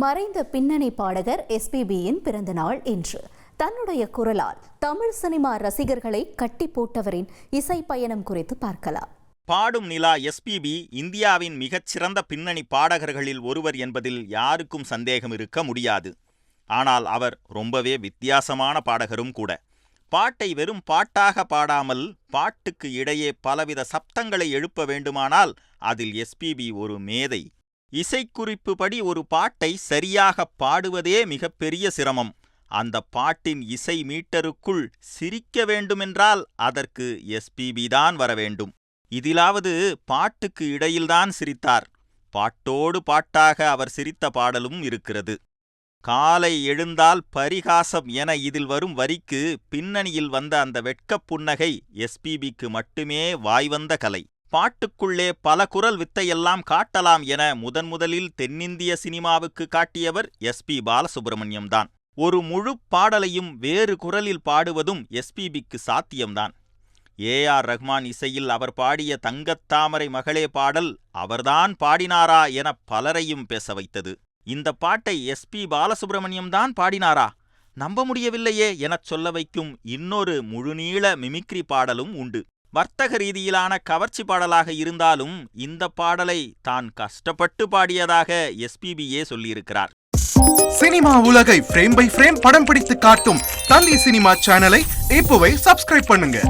மறைந்த பின்னணி பாடகர் எஸ்பிபியின் பிறந்தநாள் இன்று. தன்னுடைய குரலால் தமிழ் சினிமா ரசிகர்களை கட்டி போட்டவரின் இசை பயணம் குறித்து பார்க்கலாம். பாடும் நிலா எஸ்பிபி இந்தியாவின் மிகச்சிறந்த பின்னணி பாடகர்களில் ஒருவர் என்பதில் யாருக்கும் சந்தேகம் இருக்க முடியாது. ஆனால் அவர் ரொம்பவே வித்தியாசமான பாடகரும் கூட. பாட்டை வெறும் பாட்டாக பாடாமல் பாட்டுக்கு இடையே பலவித சப்தங்களை எழுப்ப வேண்டுமானால் அதில் எஸ்பிபி ஒரு மேதை இசைக்குறிப்புபடி ஒரு பாட்டை சரியாக பாடுவதே மிகப்பெரிய சிரமம். அந்த பாட்டின் இசை மீட்டருக்குள் சிரிக்க வேண்டுமென்றால் அதற்கு எஸ்பிபி தான் வர வேண்டும். இதிலாவது பாட்டுக்கு இடையில்தான் சிரித்தார். பாட்டோடு பாட்டாக அவர் சிரித்த பாடலும் இருக்கிறது. காலை எழுந்தால் பரிகாசம் என இதில் வரும் வரிக்கு பின்னணியில் வந்த அந்த வெட்கப் புன்னகை எஸ்பிபிக்கு மட்டுமே வாய்வந்த கலை. பாட்டுக்குள்ளே பல குரல் வித்தையெல்லாம் காட்டலாம் என முதன் முதலில் தென்னிந்திய சினிமாவுக்கு காட்டியவர் எஸ்பி பாலசுப்ரமணியம் தான் ஒரு முழு பாடலையும் வேறு குரலில் பாடுவதும் எஸ்பிபிக்கு சாத்தியம்தான். ஏ ஆர் ரஹ்மான் இசையில் அவர் பாடிய தங்கத்தாமரை மகளே பாடல் அவர்தான் பாடினாரா என பலரையும் பேச வைத்தது. இந்த பாட்டை எஸ்பி பாலசுப்ரமணியம் தான் பாடினாரா? நம்ப முடியவில்லையே எனச் சொல்ல வைக்கும் இன்னொரு முழுநீள மிமிக்ரி பாடலும் உண்டு. வர்த்தக ரீதியிலான கவர்ச்சி பாடலாக இருந்தாலும் இந்த பாடலை தான் கஷ்டப்பட்டு பாடியதாக எஸ்பிபியே சொல்லியிருக்கிறார். சினிமா உலகை ஃப்ரேம் பை ஃப்ரேம் படம் பிடித்து காட்டும் தந்தி சினிமா சேனலை இப்போவே சப்ஸ்கிரைப் பண்ணுங்க.